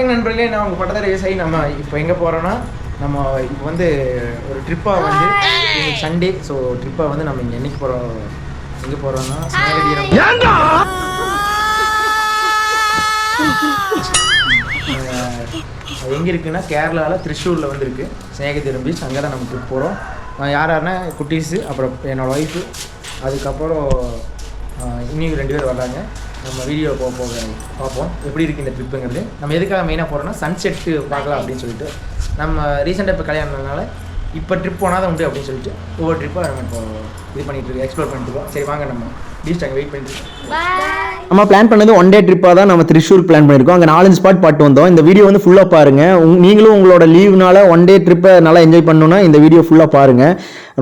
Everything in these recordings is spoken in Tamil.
வணக்கம் நண்பர்களே நான் உங்கள் பட்டதாரி விவசாயி. நம்ம இப்போ எங்கே போகிறோன்னா நம்ம இப்போ வந்து ஒரு ட்ரிப்பாக வந்து சண்டே ஸோ ட்ரிப்பாக வந்து நம்ம இங்கே என்னைக்கு போகிறோம் எங்கே ஸ்நேகதீரம் அது எங்கே இருக்குன்னா கேரளாவில் திருச்சூரில் வந்து இருக்குது ஸ்நேகதீரம் பீச் அங்கே தான் நம்ம ட்ரிப் போகிறோம் யார் யாருன்னா குட்டீஸு அப்புறம் என்னோடய ஒய்ஃபு அதுக்கப்புறம் இன்னும் ரெண்டு பேர் வர்றாங்க. நம்ம வீடியோ போக போக பார்ப்போம். எப்படி இருக்குது இந்த ட்ரிப்புங்கிறது நம்ம எதுக்காக மெயினாக போகிறோம்னா சன்செட்டு பார்க்கலாம் அப்படின்னு சொல்லிட்டு. நம்ம ரீசெண்டாக இப்போ கல்யாணம்னால இப்போ ட்ரிப் போனால் தான் உண்டு அப்படின்னு சொல்லிட்டு ஒவ்வொரு ட்ரிப்பாக நம்ம இப்போ இது பண்ணிகிட்டு இருக்கோம் எக்ஸ்ப்ளோர் பண்ணிட்டு இருக்கோம். சரி வாங்க நம்ம. பீச் அங்கே வெயிட் பண்ணிட்டு இருக்கோம். நம்ம பிளான் பண்ணது ஒன் டே ட்ரிப்பாக தான் நம்ம திருஷூர் பிளான் பண்ணியிருக்கோம். அங்கே நாலஞ்சு ஸ்பாட் பாட்டு வந்தோம். இந்த வீடியோ வந்து ஃபுல்லாக பாருங்க. நீங்களும் உங்களோட லீவ்னால ஒன் டே ட்ரிப்பை நல்லா என்ஜாய் பண்ணணும்னா இந்த வீடியோ ஃபுல்லாக பாருங்க.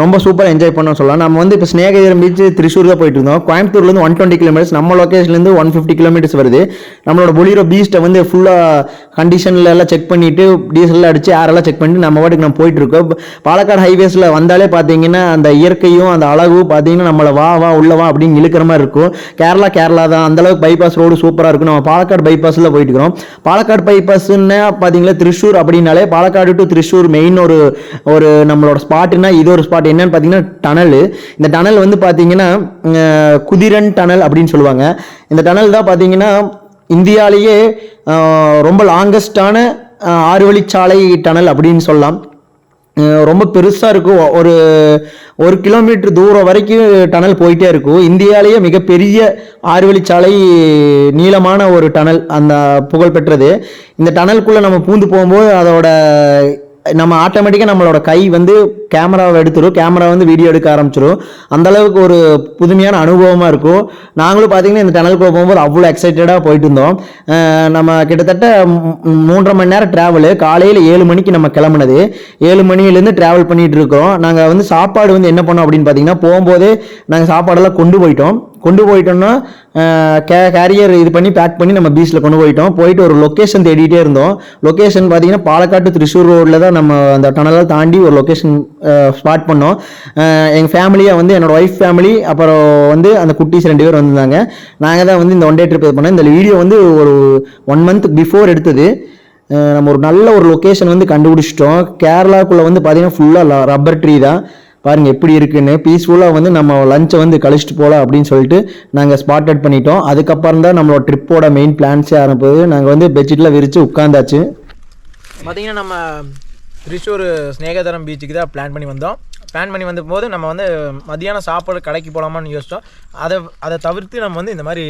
ரொம்ப சூப்பராக என்ஜாய் பண்ணோம் சொல்லலாம். நம்ம வந்து இப்போ ஸ்நேகதீரம் பீச் திருஷூர் தான் போயிட்டு இருந்தோம். கோயம்புத்தூர்லேருந்து ஒன் டுவெண்ட்டி கிலோமீட்டர்ஸ் நம்ம லொக்கேஷன்லேருந்து ஒன் ஃபிஃப்டி கிலோமீட்டர்ஸ் வருது. நம்மளோட பொலிரோ பீஸ்ட்டை வந்து ஃபுல்லாக கண்டிஷனில் எல்லாம் செக் பண்ணிட்டு டீசல்லாம் அடிச்சு ஏரெல்லாம் செக் பண்ணிட்டு நம்ம வாட்டுக்கு நம்ம போயிட்டு இருக்கோம். பாலக்காடு ஹைவேஸில் வந்தாலே பார்த்தீங்கன்னா அந்த இயற்கையும் அந்த அழகும் பார்த்தீங்கன்னா நம்மளை வா வா உள்ள வா அப்படின்னு இழுக்கிற மாதிரி இருக்கும். கேரளா கேரளா தான். அந்த அளவுக்கு பைபாஸ் ரோடு சூப்பராக இருக்கும். நம்ம பாலக்காடு பைபாஸில் போயிட்டுக்கிறோம் பாலக்காடு பைபாஸ்ன்னு பார்த்தீங்கன்னா திருச்சூர் அப்படின்னாலே பாலக்காடு டு திருச்சூர் மெயின் ஒரு ஒரு நம்மளோட ஸ்பாட்டுனா இது ஒரு ஸ்பாட் என்னன்னு பார்த்தீங்கன்னா டனல் இந்த டனல் வந்து பார்த்தீங்கன்னா குதிரன் டனல் அப்படின்னு சொல்லுவாங்க. இந்த டனல் தான் பார்த்தீங்கன்னா இந்தியாலேயே ரொம்ப லாங்கஸ்டான ஆறு வழிச்சாலை டனல் அப்படின்னு சொல்லலாம். ரொம்ப பெருசாக இருக்கும். ஒரு ஒரு கிலோமீட்டர் தூரம் வரைக்கும் டனல் போயிட்டே இருக்கும். இந்தியாவிலேயே மிகப்பெரிய ஆறுவழிச்சாலை நீளமான ஒரு டனல் அந்த புகழ்பெற்றது. இந்த டனலுக்குள்ளே நம்ம பூந்து போகும்போது அதோட நம்ம ஆட்டோமேட்டிக்காக நம்மளோட கை வந்து கேமராவை எடுத்துரும். கேமரா வந்து வீடியோ எடுக்க ஆரம்பிச்சிடும் அந்தளவுக்கு ஒரு புதுமையான அனுபவமாக இருக்கும். நாங்களும் பார்த்தீங்கன்னா இந்த டனலுக்குள்ள போகும்போது அவ்வளோ எக்ஸைட்டடாக போயிட்டு இருந்தோம். நம்ம கிட்டத்தட்ட மூன்றரை மணி நேரம் ட்ராவலு காலையில் ஏழு மணிக்கு நம்ம கிளம்புனது. ஏழு மணிலேருந்து ட்ராவல் பண்ணிகிட்டு இருக்கோம். நாங்கள் வந்து சாப்பாடு வந்து என்ன பண்ணோம் அப்படின்னு பார்த்தீங்கன்னா போகும்போதே நாங்கள் சாப்பாடெல்லாம் கொண்டு போயிட்டோம். கொண்டு போயிட்டோம்னா கே கேரியர் இது பண்ணி பேக் பண்ணி நம்ம பீச்சில் கொண்டு போயிட்டோம். போயிட்டு ஒரு லொக்கேஷன் தேடிட்டே இருந்தோம். லொக்கேஷன் பார்த்தீங்கன்னா பாலக்காட்டு திருச்சூர் ரோட்டில் தான் நம்ம அந்த டனலை தாண்டி ஒரு லொக்கேஷன் ஸ்பாட் பண்ணோம். எங்கள் ஃபேமிலியாக வந்து என்னோடய ஒய்ஃப் ஃபேமிலி அப்புறம் வந்து அந்த குட்டீஸ் ரெண்டு பேர் வந்திருந்தாங்க. நாங்கள் தான் வந்து இந்த ஒன் டே ட்ரிப் இது பண்ணோம். இந்த வீடியோ வந்து ஒரு ஒன் மந்த் பிஃபோர் எடுத்தது. நம்ம ஒரு நல்ல ஒரு லொக்கேஷன் வந்து கண்டுபிடிச்சிட்டோம். கேரளாக்குள்ளே வந்து பார்த்தீங்கன்னா ஃபுல்லாக ரப்பர் ட்ரீ தான். பாருங்கள் எப்படி இருக்குன்னு. பீஸ்ஃபுல்லாக வந்து நம்ம லஞ்சை வந்து கழிச்சிட்டு போகலாம் அப்படின்னு சொல்லிட்டு நாங்கள் ஸ்பாட் அவுட் பண்ணிட்டோம். அதுக்கப்புறம் தான் நம்மளோட ட்ரிப்போட மெயின் பிளான்ஸே ஆரம்பிது நாங்கள் வந்து பெட்ஷீட்டில் விரித்து உட்காந்தாச்சு பார்த்தீங்கன்னா நம்ம திருச்சூர் ஸ்நேகதரம் பீச்சுக்கு தான் பிளான் பண்ணி வந்தோம். பிளான் பண்ணி வந்தபோது நம்ம வந்து மதியானம் சாப்பாடு கடைக்கு போகலாமான்னு யோசித்தோம் அதை அதை தவிர்த்து நம்ம வந்து இந்த மாதிரி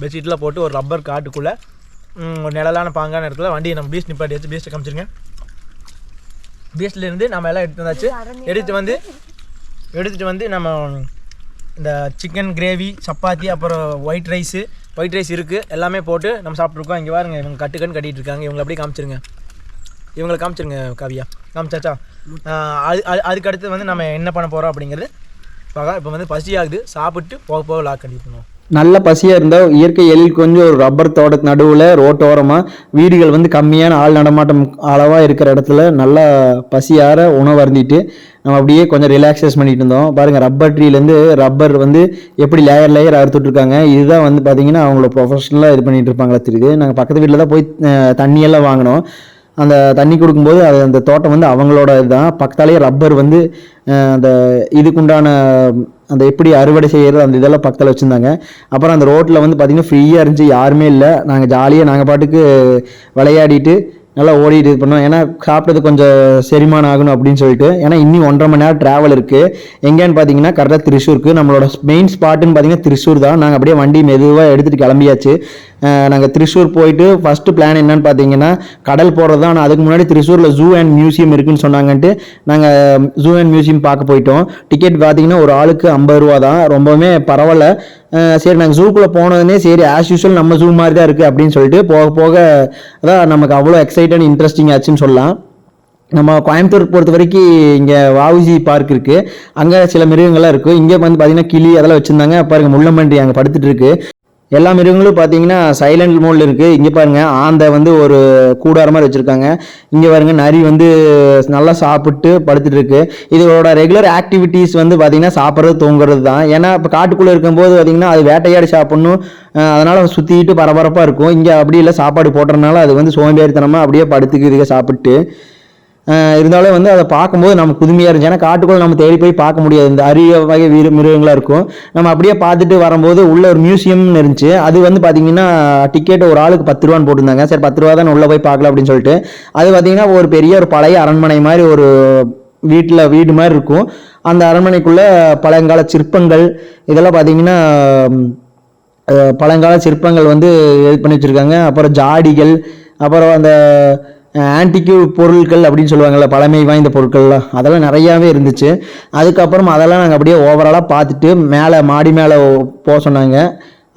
பெட்ஷீட்லாம் போட்டு ஒரு ரப்பர் காட்டுக்குள்ளே ஒரு நிழலான பாங்கான இடத்துல வண்டியை நம்ம பீச் நிப்பாட்டி வச்சு பீச்சை காமிச்சிருங்க. பீச்லேருந்து நம்ம எல்லாம் எடுத்து வந்தாச்சு. எடுத்து வந்து எடுத்துகிட்டு வந்து நம்ம இந்த சிக்கன் கிரேவி சப்பாத்தி அப்புறம் ஒயிட் ரைஸு ஒயிட் ரைஸ் இருக்குது எல்லாமே போட்டு நம்ம சாப்பிட்ருக்கோம் இங்கே பாருங்க இவங்க கட்டுக்கன்னு கட்டிகிட்டு இருக்காங்க. இவங்களை அப்படியே காமிச்சிருங்க. இவங்களை காமிச்சிருங்க காவியா. காமிச்சாச்சா? அது அது அதுக்கு அடுத்து வந்து நம்ம என்ன பண்ண போகிறோம் அப்படிங்கிறது பார்க்கலாம். இப்போ வந்து பசி ஆகுது சாப்பிட்டு போக போக லாக் கண்டிப்பாக பண்ணுவோம் நல்ல பசியாக இருந்தால் இயற்கை எழில் கொஞ்சம் ஒரு ரப்பர் தோட்ட நடுவில் ரோட்டோரமாக வீடுகள் வந்து கம்மியான ஆள் நடமாட்டம் அளவாக இருக்கிற இடத்துல நல்லா பசியார உணவு அருந்திட்டு நம்ம அப்படியே கொஞ்சம் ரிலாக்ஸேஸ் பண்ணிட்டு இருந்தோம். பாருங்கள் ரப்பர் ட்ரீலேருந்து ரப்பர் வந்து எப்படி லேயர் லேயர் அறுத்துட்ருக்காங்க இதுதான் வந்து பார்த்திங்கன்னா அவங்கள ப்ரொஃபஷனலாக இது பண்ணிகிட்டு இருப்பாங்களா தெரியுது. நாங்கள் பக்கத்து வீட்டில் தான் போய் தண்ணியெல்லாம் வாங்கினோம். அந்த தண்ணி கொடுக்கும்போது அது அந்த தோட்டம் வந்து அவங்களோட இதுதான் பக்கத்தாலேயே ரப்பர் வந்து அந்த இதுக்குண்டான அந்த எப்படி அறுவடை செய்கிறது அந்த இதெல்லாம் பக்கத்தில் வச்சுருந்தாங்க. அப்புறம் அந்த ரோட்டில் வந்து பார்த்திங்கன்னா ஃப்ரீயாக இருந்துச்சு யாருமே இல்லை. நாங்கள் ஜாலியாக நாங்கள் பாட்டுக்கு விளையாடிட்டு நல்லா ஓடிட்டு இது பண்ணோம். ஏன்னா சாப்பிட்டது கொஞ்சம் செரிமானம் ஆகணும் அப்படின்னு சொல்லிட்டு. ஏன்னா இன்னும் ஒன்றரை மணி நேரம் ட்ராவல் இருக்குது எங்கேன்னு பார்த்தீங்கன்னா கரெக்டாக திருஷூருக்கு நம்மளோட மெயின் ஸ்பாட்டுன்னு பார்த்தீங்கன்னா திருஷூர் தான். நாங்கள் அப்படியே வண்டி மெதுவாக எடுத்துகிட்டு கிளம்பியாச்சு. நாங்கள் திருஷூர் போயிட்டு ஃபஸ்ட்டு பிளான் என்னன்னு பார்த்தீங்கன்னா கடல் போகிறது தான். ஆனால் அதுக்கு முன்னாடி திருஷூரில் ஜூ அண்ட் மியூசியம் இருக்குன்னு சொன்னாங்கன்ட்டு நாங்கள் ஜூ அண்ட் மியூசியம் பார்க்க போயிட்டோம். டிக்கெட் பார்த்தீங்கன்னா ஒரு ஆளுக்கு ஐம்பது ரூபா தான். ரொம்பவுமே பரவாயில்ல. சரி நாங்கள் ஜூக்குள்ளே போனதுனே சரி ஆஸ் யூஷுவல் நம்ம ஜூ மாதிரி தான் இருக்குது அப்படின்னு சொல்லிட்டு போக போக அதான் நமக்கு அவ்வளோ எக்ஸைட் எக்ஸைட்டட் இன்ட்ரெஸ்டிங் ஆச்சுன்னு சொல்லலாம். நம்ம கோயம்புத்தூர் பொறுத்த வரைக்கும் இங்கே வாவுசி பார்க் இருக்குது அங்கே சில மிருகங்கள்லாம் இருக்குது இங்கே வந்து பார்த்தீங்கன்னா கிளி அதெல்லாம் வச்சுருந்தாங்க. பாருங்க முள்ளம்பன்றி அங்கே படுத்துட்டு இருக்கு. எல்லா மிருகங்களும் பார்த்தீங்கன்னா சைலண்ட் மோடில் இருக்குது இங்கே பாருங்க ஆந்தை வந்து ஒரு கூடார மாதிரி வச்சுருக்காங்க. இங்கே பாருங்க நரி வந்து நல்லா சாப்பிட்டு படுத்துட்டு இருக்கு. இதோட ரெகுலர் ஆக்டிவிட்டீஸ் வந்து பார்த்தீங்கன்னா சாப்பிட்றது தூங்குறது தான். ஏன்னா இப்போ காட்டுக்குள்ளே இருக்கும்போது பார்த்தீங்கன்னா அது வேட்டையாடி சாப்பிட்ணும். அதனால் சுற்றிட்டு பரபரப்பாக இருக்கும். இங்கே அப்படி இல்லை சாப்பாடு போடுறதுனால அது வந்து சோம்பேறித்தனமாக அப்படியே படுத்துக்கிறதுக்கு சாப்பிட்டு. இருந்தாலும் வந்து அதை பார்க்கும்போது நம்ம புதுமையாக இருந்துச்சு. ஏன்னா காட்டுக்குள்ளே நம்ம தேடி போய் பார்க்க முடியாது. இந்த அரிய வகை வீர மிருகங்களாக இருக்கும். நம்ம அப்படியே பார்த்துட்டு வரும்போது உள்ள ஒரு மியூசியம்னு இருந்துச்சு. அது வந்து பார்த்தீங்கன்னா டிக்கெட் ஒரு ஆளுக்கு பத்து ரூபான்னு போட்டிருந்தாங்க. சரி பத்து ரூபா தான் உள்ளே போய் பார்க்கலாம் அப்படின்னு சொல்லிட்டு. அது பார்த்தீங்கன்னா ஒரு பெரிய ஒரு பழைய அரண்மனை மாதிரி ஒரு வீட்டில் வீடு மாதிரி இருக்கும். அந்த அரண்மனைக்குள்ளே பழங்கால சிற்பங்கள் இதெல்லாம் பார்த்தீங்கன்னா பழங்கால சிற்பங்கள் வந்து இது பண்ணி வச்சுருக்காங்க. அப்புறம் ஜாடிகள் அப்புறம் அந்த ஆன்டிக்யூ பொருட்கள் அப்படின்னு சொல்லுவாங்கள்ல பழமை வாய்ந்த பொருட்கள்லாம் அதெல்லாம் நிறையாவே இருந்துச்சு. அதுக்கப்புறம் அதெல்லாம் நாங்கள் அப்படியே ஓவராலாக பார்த்துட்டு மேலே மாடி மேலே போக சொன்னாங்க.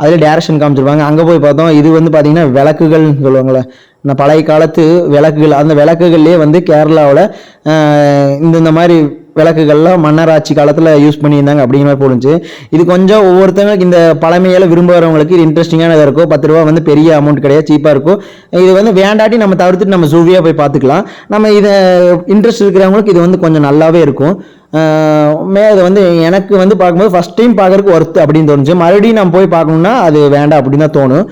அதில் டேரக்ஷன் காமிச்சிருவாங்க அங்கே போய் பார்த்தோம். இது வந்து பார்த்தீங்கன்னா விளக்குகள்னு சொல்லுவாங்கள்ல இந்த பழைய காலத்து விளக்குகள் அந்த விளக்குகள்லேயே வந்து கேரளாவில் இந்த இந்த மாதிரி விளக்குகள்லாம் மன்னர் ஆட்சி காலத்தில் யூஸ் பண்ணியிருந்தாங்க அப்படிங்கிற மாதிரி போடுச்சு. இது கொஞ்சம் ஒவ்வொருத்தவங்களுக்கு இந்த பழமையால் விரும்புகிறவங்களுக்கு இது இன்ட்ரெஸ்டிங்கானதாக இருக்கும். பத்து ரூபா வந்து பெரிய அமௌண்ட் கிடையாது சீப்பாக இருக்கும். இது வந்து வேண்டாட்டி நம்ம தவிர்த்துட்டு நம்ம ஜூவியாக போய் பார்த்துக்கலாம். நம்ம இதை இன்ட்ரெஸ்ட் இருக்கிறவங்களுக்கு இது வந்து கொஞ்சம் நல்லாவே இருக்கும். மே அது வந்து எனக்கு வந்து பார்க்கும்போது ஃபஸ்ட் டைம் பார்க்குறதுக்கு ஒர்த்து அப்படின்னு தோணுச்சு. மறுபடியும் நம்ம போய் பார்க்கணும்னா அது வேண்டாம் அப்படின்னு தான் தோணும்.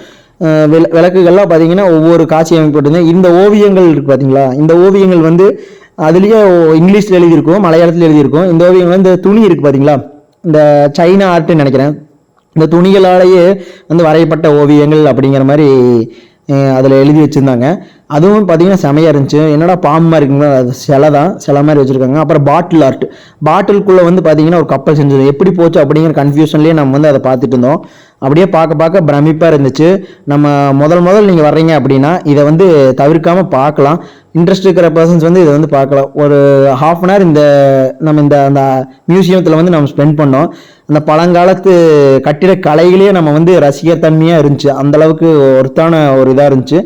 விள- விளக்குகள்லாம் பார்த்தீங்கன்னா ஒவ்வொரு காட்சி அமைப்பு இந்த ஓவியங்கள் இருக்கு பார்த்தீங்களா? இந்த ஓவியங்கள் வந்து அதுலேயே இங்கிலீஷில் எழுதியிருக்கும் மலையாளத்தில் எழுதியிருக்கும். இந்த ஓவியங்கள் வந்து இந்த துணி இருக்குது பார்த்தீங்களா இந்த சைனா ஆர்ட்னு நினைக்கிறேன். இந்த துணிகளாலேயே வந்து வரையப்பட்ட ஓவியங்கள் அப்படிங்கிற மாதிரி அதில் எழுதி வச்சுருந்தாங்க. அதுவும் பார்த்தீங்கன்னா செமையாக இருந்துச்சு. என்னடா பாம்பு மாதிரி இருக்குங்களா? அது சிலை தான் சிலை மாதிரி வச்சுருக்காங்க. அப்புறம் பாட்டில் ஆர்ட் பாட்டிலுக்குள்ளே வந்து பார்த்தீங்கன்னா ஒரு கப்பல் செஞ்சது. எப்படி போச்சு அப்படிங்கிற கன்ஃபியூஷன்லேயே நம்ம வந்து அதை பார்த்துட்டு இருந்தோம். அப்படியே பார்க்க பார்க்க பிரமிப்பாக இருந்துச்சு. நம்ம முதல் முதல் நீங்கள் வர்றீங்க அப்படின்னா இதை வந்து தவிர்க்காமல் பார்க்கலாம். இன்ட்ரெஸ்ட் இருக்கிற பர்சன்ஸ் வந்து இதை வந்து பார்க்கலாம். ஒரு ஹாஃப் அன் ஹவர் இந்த நம்ம இந்த அந்த மியூசியத்தில் வந்து நம்ம ஸ்பெண்ட் பண்ணோம். அந்த பழங்காலத்து கட்டிட கலைகளையே நம்ம வந்து ரசிகத்தன்மையாக இருந்துச்சு. அந்தளவுக்கு ஒருத்தான ஒரு இதாக இருந்துச்சு.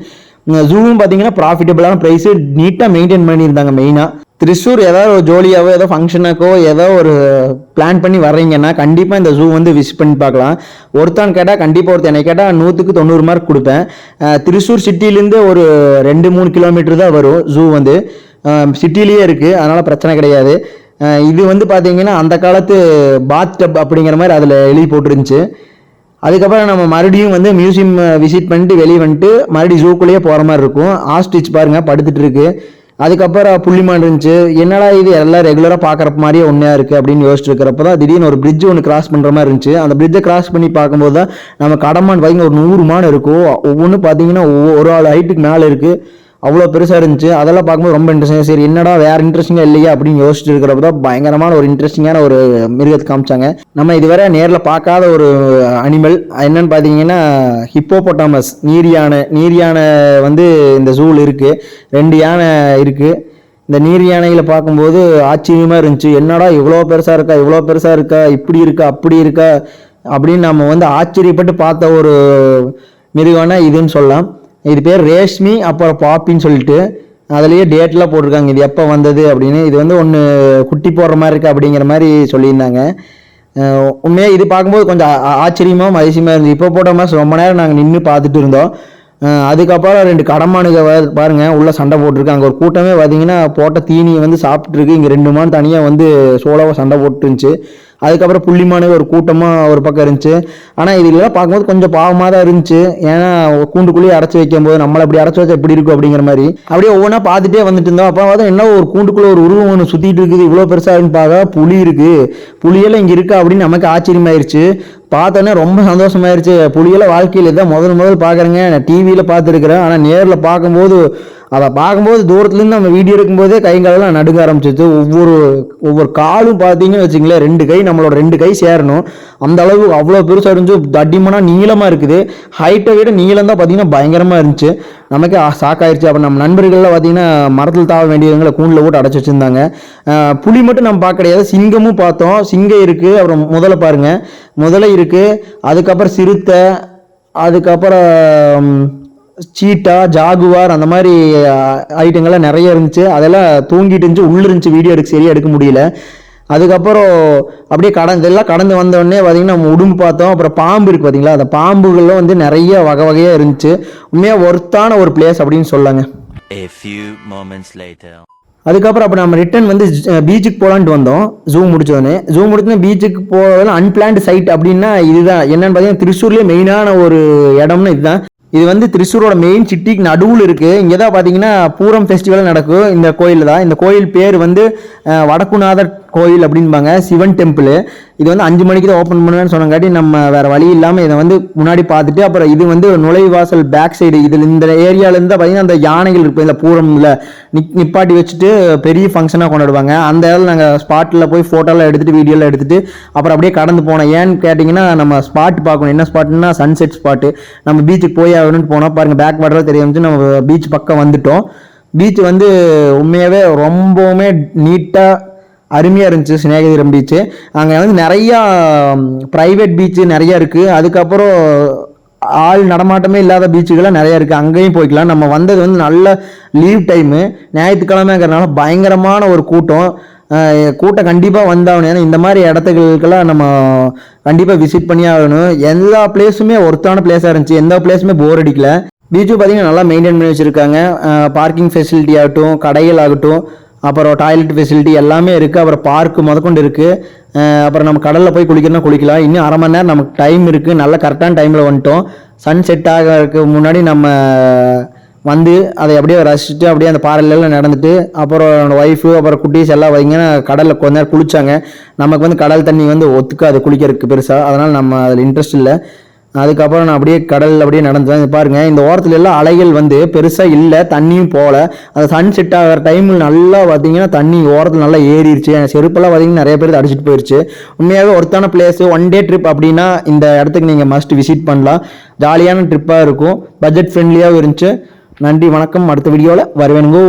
ஜூவும் பார்த்தீங்கன்னா ப்ராஃபிட்டபுளான ப்ரைஸு நீட்டாக மெயின்டைன் பண்ணியிருந்தாங்க மெயினாக திருச்சூர் ஏதாவது ஒரு ஜோலியாவோ ஏதோ ஃபங்க்ஷனாக்கோ ஏதோ ஒரு பிளான் பண்ணி வர்றீங்கன்னா கண்டிப்பாக இந்த ஜூ வந்து விசிட் பண்ணி பார்க்கலாம். ஒருத்தான் கேட்டால் கண்டிப்பாக ஒருத்தன் என்னை கேட்டால் நூற்றுக்கு தொண்ணூறு மார்க் கொடுப்பேன். திருச்சூர் சிட்டிலேருந்து ஒரு ரெண்டு மூணு கிலோமீட்டர் தான் வரும் ஜூ வந்து. சிட்டிலேயே இருக்குது அதனால் பிரச்சனை கிடையாது. இது வந்து பார்த்தீங்கன்னா அந்த காலத்து பாத் டப் அப்படிங்கிற மாதிரி அதில் எழுதி போட்டுருந்துச்சு. அதுக்கப்புறம் நம்ம மறுபடியும் வந்து மியூசியம் விசிட் பண்ணிட்டு வெளியே வந்துட்டு மறுபடியும் ஜூக்குள்ளேயே போகிற மாதிரி இருக்கும். ஆஸ்டிச் பாருங்க படுத்துட்டு இருக்கு. அதுக்கப்புறம் புள்ளிமான் இருந்துச்சு. என்னடா இது எல்லாம் ரெகுலராக பார்க்குற மாதிரியே ஒன்றா இருக்குது அப்படின்னு யோசிச்சு இருக்கிறப்ப தான் திடீர்னு ஒரு பிரிட்ஜ் ஒன்று கிராஸ் பண்ணுற மாதிரி இருந்துச்சு. அந்த பிரிட்ஜை கிராஸ் பண்ணி பார்க்கும்போது தான் நம்ம கடமான் பார்த்தீங்கன்னா ஒரு நூறு மான் இருக்கும். ஒவ்வொன்றும் பார்த்தீங்கன்னா ஒவ்வொரு- ஒரு ஆள் ஹைட்டுக்கு மேலே இருக்குது அவ்வளோ பெருசாக இருந்துச்சு. அதெல்லாம் பார்க்கும்போது ரொம்ப இன்ட்ரெஸ்டிங் சரி என்னடா வேறு இன்ட்ரெஸ்டிங்காக இல்லையா அப்படின்னு யோசிச்சு இருக்கிறப்ப தான் பயங்கரமான ஒரு இன்ட்ரெஸ்டிங்கான ஒரு மிருகத்தை காமிச்சாங்க. நம்ம இதுவரை நேரில் பார்க்காத ஒரு அனிமல் என்னன்னு பார்த்தீங்கன்னா ஹிப்போபொட்டாமஸ் நீர் யானை நீர் யானை வந்து இந்த ஜூவில் இருக்குது ரெண்டு யானை இருக்குது இந்த நீர் யானைகளை பார்க்கும்போது ஆச்சரியமாக இருந்துச்சு. என்னடா இவ்வளோ பெருசாக இருக்கா இவ்வளோ பெருசாக இருக்கா இப்படி இருக்கா அப்படி இருக்கா அப்படின்னு நம்ம வந்து ஆச்சரியப்பட்டு பார்த்த ஒரு மிருகம்னா இதுன்னு சொல்லலாம். இது பேர் ரேஷ்மி அப்புறம் பாப்பின்னு சொல்லிட்டு அதுலேயே டேட்லாம் போட்டிருக்காங்க. இது எப்போ வந்தது அப்படின்னு. இது வந்து ஒன்று குட்டி போடுற மாதிரி இருக்குது அப்படிங்கிற மாதிரி சொல்லியிருந்தாங்க. உண்மையாக இது பார்க்கும்போது கொஞ்சம் ஆச்சரியமாகவும் அதிசயமாக இருந்துச்சு. இப்போ போட்ட மாதிரி ரொம்ப நேரம் நாங்கள் நின்று பார்த்துட்டு இருந்தோம். அதுக்கப்புறம் ரெண்டு கடமானுங்க பாருங்கள் உள்ளே சண்டை போட்டிருக்காங்க. ஒரு கூட்டமே பார்த்தீங்கன்னா போட்ட தீனியை வந்து சாப்பிட்ருக்கு இங்கே ரெண்டு மான் தனியாக வந்து சோலோவாக சண்டை போட்டுருந்துச்சு. அதுக்கப்புறம் புள்ளிமானு ஒரு கூட்டமாக ஒரு பக்கம் இருந்துச்சு. ஆனால் இதுலாம் பார்க்கும்போது கொஞ்சம் பாவமாக தான் இருந்துச்சு. ஏன்னா கூண்டுக்குள்ளேயே அடைச்சி வைக்கும்போது நம்மளை அப்படி அடைச்சி வச்சா எப்படி இருக்கும் அப்படிங்கிற மாதிரி. அப்படியே ஒவ்வொன்றா பார்த்துட்டே வந்துட்டு இருந்தோம். அப்போ பார்த்தா என்ன ஒரு கூண்டுக்குள்ளே ஒரு உருவம் ஒன்று சுற்றிட்டு இருக்குது. இவ்வளோ பெருசாக பார்த்தா புலி இருக்குது புலியெல்லாம் இங்கே இருக்கா அப்படின்னு நமக்கு ஆச்சரியமாயிருச்சு. பார்த்தோன்னே ரொம்ப சந்தோஷமாயிருச்சு. புலியெல்லாம் வாழ்க்கையில் தான் முதல் முதல் பார்க்குறேங்க. நான் டிவியில் பார்த்துருக்குறேன். ஆனால் நேரில் பார்க்கும்போது அதை பார்க்கும்போது தூரத்துலேருந்து நம்ம வீடியோ எடுக்கும்போதே கை காலெல்லாம் நடுங்க ஆரம்பிச்சிச்சு ஒவ்வொரு ஒவ்வொரு காலும் பார்த்தீங்கன்னு வச்சுங்களேன் ரெண்டு கை நம்மளோட ரெண்டு கை சேரணும். அந்த அளவு அவ்வளோ பெருசாக இருந்துச்சு. தடிமனாக நீளமாக இருக்குது. ஹைட்டை விட நீளம் தான் பார்த்தீங்கன்னா பயங்கரமாக இருந்துச்சு. நமக்கே ஷாக் சாக்காயிருச்சு அப்போ நம்ம நண்பர்கள்லாம் பார்த்தீங்கன்னா மரத்தில் தாவ வேண்டியவங்களை கூண்டில் போட்டு அடைச்சி வச்சுருந்தாங்க. புளி புலி மட்டும் நம்ம பார்க்க கிடையாது. சிங்கமும் பார்த்தோம். சிங்கம் இருக்குது அப்புறம் முதல்ல பாருங்க. முதல்ல இருக்குது அதுக்கப்புறம் சிறுத்தை. அதுக்கப்புறம் சீட்டா ஜாகுவார் அந்த மாதிரி ஐட்டங்கள்லாம் நிறைய இருந்துச்சு. அதெல்லாம் தூங்கிட்டு இருந்துச்சு உள்ள இருந்துச்சு வீடியோ எடுக்க சரியா எடுக்க முடியல. அதுக்கப்புறம் அப்படியே கடந்து எல்லாம் கடந்து வந்த உடனே பார்த்தீங்கன்னா நம்ம உடும்பு பார்த்தோம். அப்புறம் பாம்பு இருக்குது பார்த்தீங்களா அந்த பாம்புகளும் வந்து நிறைய வகை வகையாக இருந்துச்சு. உண்மையாக ஒர்த்தான ஒரு பிளேஸ் அப்படின்னு சொல்லாங்க. அதுக்கப்புறம் அப்போ நம்ம ரிட்டர்ன் வந்து பீச்சுக்கு போகலான்ட்டு வந்தோம். ஜூம் முடிச்சோடனே. ஜூம் முடிச்சோடனே பீச்சுக்கு போகிறதுல அன்பிளான்டு சைட் அப்படின்னா இதுதான். என்னன்னு பார்த்தீங்கன்னா திருச்சூர்லேயே மெயினான ஒரு இடம்னு இதுதான். இது வந்து திருச்சூரோட மெயின் சிட்டிக்கு நடுவில் இருக்குது இங்கே தான் பார்த்தீங்கன்னா பூரம் ஃபெஸ்டிவல் நடக்கும். இந்த கோயில் தான். இந்த கோயில் பேர் வந்து வடக்குநாதர் கோயில் அப்படின்பாங்க சிவன் டெம்பிள் இது வந்து அஞ்சு மணிக்கு தான் ஓப்பன் பண்ணுவேன்னு சொன்னங்காட்டி நம்ம வேற வழி இல்லாமல் இதை வந்து முன்னாடி பார்த்துட்டு அப்புறம் இது வந்து நுழைவாசல் பேக் சைடு இதில் இந்த ஏரியாலேருந்து பார்த்தீங்கன்னா அந்த யானைகள் இருக்கும் இந்த பூரம்ல. நிப் நிப்பாட்டி வச்சுட்டு பெரிய ஃபங்க்ஷனாக கொண்டாடுவாங்க. அந்த இடத்துல நாங்கள் ஸ்பாட்டில் போய் ஃபோட்டோலாம் எடுத்துகிட்டு வீடியோலாம் எடுத்துகிட்டு அப்புறம் அப்படியே கடந்து போனோம். ஏன்னு கேட்டிங்கன்னா நம்ம ஸ்பாட் பார்க்கணும். என்ன ஸ்பாட்னா சன்செட் ஸ்பாட்டு நம்ம பீச்சுக்கு போய் ஆகணும்னு போனோம். பாருங்கள் பேக் வாட்டராக தெரியும் நம்ம பீச் பக்கம் வந்துட்டோம். பீச் வந்து உண்மையாகவே ரொம்பவுமே நீட்டாக அருமையாக இருந்துச்சு சிநேகதிரம் பீச்சு அங்கே வந்து நிறையா ப்ரைவேட் பீச்சு நிறையா இருக்குது அதுக்கப்புறம் ஆள் நடமாட்டமே இல்லாத பீச்சுகள்லாம் நிறையா இருக்குது அங்கேயும் போய்க்கலாம். நம்ம வந்தது வந்து நல்ல லீவ் டைமு ஞாயிற்றுக்கிழமைங்கிறனால பயங்கரமான ஒரு கூட்டம். கூட்டம் கண்டிப்பாக வந்தாகணும். ஏன்னா இந்த மாதிரி இடத்துகளுக்கெல்லாம் நம்ம கண்டிப்பாக விசிட் பண்ணி ஆகணும். எல்லா பிளேஸுமே ஒர்த்தான பிளேஸாக இருந்துச்சு. எந்த பிளேஸுமே போர் அடிக்கல. பீச்சு பார்த்தீங்கன்னா நல்லா மெயின்டைன் பண்ணி வச்சுருக்காங்க. பார்க்கிங் ஃபெசிலிட்டி ஆகட்டும் கடைகள் ஆகட்டும். அப்புறம் டாய்லெட் ஃபெசிலிட்டி எல்லாமே இருக்குது அப்புறம் பார்க்கு முதற்கொண்டு இருக்குது அப்புறம் நம்ம கடலில் போய் குளிக்கணும்னா குளிக்கலாம். இன்னும் அரை மணி நேரம் நமக்கு டைம் இருக்குது நல்ல கரெக்டான டைமில் வந்துட்டோம். சன் செட் ஆகிறதுக்கு முன்னாடி நம்ம வந்து அதை அப்படியே ரசிச்சுட்டு அப்படியே அந்த பாறையிலலாம் நடந்துட்டு அப்புறம் என்னோடய ஒய்ஃபு அப்புறம் குட்டீஸ் எல்லாம் வைங்கன்னா கடலில் கொஞ்ச நேரம் குளிச்சாங்க. நமக்கு வந்து கடல் தண்ணி வந்து ஒத்துக்காது குளிக்கிறதுக்கு பெருசாக அதனால் நம்ம அதில் இன்ட்ரெஸ்ட் இல்லை. அதுக்கப்புறம் நான் அப்படியே கடல் அப்படியே நடந்தேன். பாருங்கள் இந்த ஓரத்துல எல்லாம் அலைகள் வந்து பெருசாக இல்லை தண்ணியும் போகல அந்த சன் செட் ஆகிற டைமில் நல்லா பார்த்தீங்கன்னா தண்ணி ஓரத்தில் நல்லா ஏறிடுச்சு என் செருப்பெல்லாம் பார்த்தீங்கன்னா நிறைய பேர் அடிச்சிட்டு போயிடுச்சு உண்மையாகவே ஒருத்தான பிளேஸு ஒன் டே ட்ரிப் அப்படின்னா இந்த இடத்துக்கு நீங்கள் மஸ்ட் விசிட் பண்ணலாம். ஜாலியான ட்ரிப்பாக இருக்கும். பட்ஜெட் ஃப்ரெண்ட்லியாகவும் இருந்துச்சு. நன்றி வணக்கம். அடுத்த வீடியோவில் வருவேனுங்கோ.